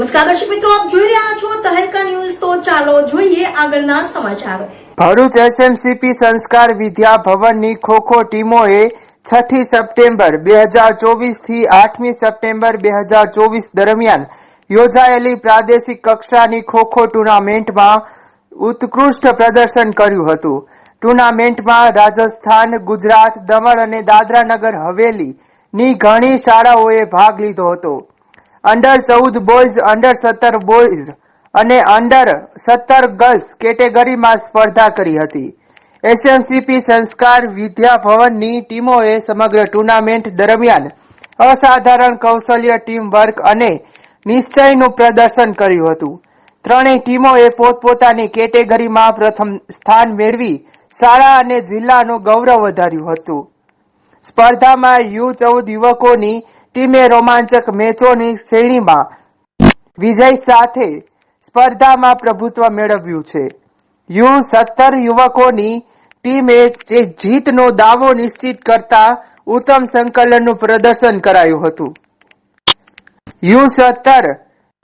નમસ્કાર દર્શક મિત્રો, આપ જોઈ રહ્યા છો તહેલકા ન્યૂઝ. તો ચાલો જોઈએ આગળના સમાચારો. ભરૂચ એસએમસીપી સંસ્કાર વિદ્યા ભવનની ખોખો ટીમોએ છઠ્ઠી સપ્ટેમ્બર બે હજાર ચોવીસથી આઠમી સપ્ટેમ્બર બે હજાર ચોવીસ દરમિયાન યોજાયેલી પ્રાદેશિક કક્ષાની ખોખો ટુર્નામેન્ટમાં ઉત્કૃષ્ટ પ્રદર્શન કર્યું હતું. ટુર્નામેન્ટમાં રાજસ્થાન, ગુજરાત, દમણ અને દાદરાનગર હવેલીની ઘણી શાળાઓએ ભાગ લીધો હતો. અંડર ચૌદ બોયઝ અંડર સત્તર બોયઝ અને અંડર સત્તર ગર્લ્સ કેટેગરીમાં સ્પર્ધા કરી હતી. એસએમસીપી સંસ્કાર વિદ્યા ભવનની ટીમોએ સમગ્ર ટુર્નામેન્ટ દરમિયાન અસાધારણ કૌશલ્ય ટીમ વર્ક અને નિશ્ચયનું પ્રદર્શન કર્યું હતું. ત્રણેય ટીમોએ પોતપોતાની કેટેગરીમાં પ્રથમ સ્થાન મેળવી શાળા અને જિલ્લાનું ગૌરવ વધાર્યું હતું. સ્પર્ધામાં યુ ચૌદ યુવકોની ટીમે રોમાંચક મેચોની શ્રેણીમાં વિજય સાથે સ્પર્ધામાં પ્રભુત્વ મેળવ્યું છે. યુ સત્તર યુવકોની ટીમે જે જીતનો દાવો નિશ્ચિત કરતા ઉત્તમ સંકલનનું પ્રદર્શન કરાયું હતું. યુ સત્તર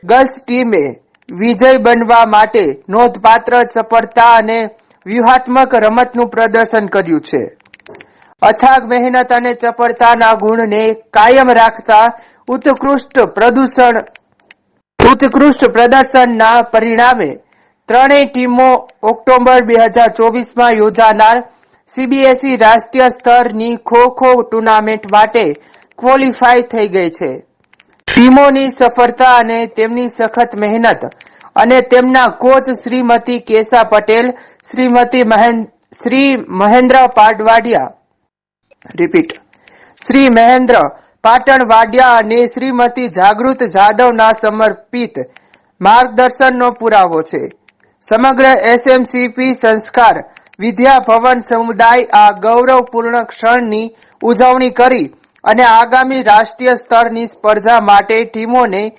ગર્લ્સ ટીમે વિજય બનવા માટે નોંધપાત્ર સફળતા અને વ્યૂહાત્મક રમતનું પ્રદર્શન કર્યું છે. અથાગ મહેનત અને ચપળતાના ગુણને કાયમ રાખતા ઉત્કૃષ્ટ પ્રદૂષણ, ઉત્કૃષ્ટ પ્રદર્શનના પરિણામે ત્રણેય ટીમો ઓક્ટોબર બે હજાર ચોવીસમાં યોજાનાર સીબીએસઈ રાષ્ટ્રીય સ્તરની ખો ખો ટુર્નામેન્ટ માટે ક્વોલિફાય થઈ ગઈ છે. ટીમોની સફળતા અને તેમની સખત મહેનત અને તેમના કોચ શ્રીમતી કેસા પટેલ, શ્રીમતી શ્રી મહેન્દ્ર પાટવાડિયા રિપીટ. શ્રી મહેન્દ્ર પાટણ વાડિયા અને શ્રીમતી જાગૃત જાદવના સમર્પિત માર્ગદર્શનનો પુરાવો છે. સમગ્ર એસએમસીપી સંસ્કાર વિદ્યા સમુદાય આ ગૌરવપૂર્ણ ક્ષણની ઉજવણી કરી અને આગામી રાષ્ટ્રીય સ્તરની સ્પર્ધા માટે ટીમોને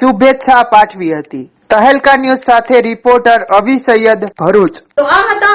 શુભેચ્છા પાઠવી હતી. તહેલકા ન્યૂઝ સાથે રિપોર્ટર અભિસૈયદ ભરૂચ. આ હતા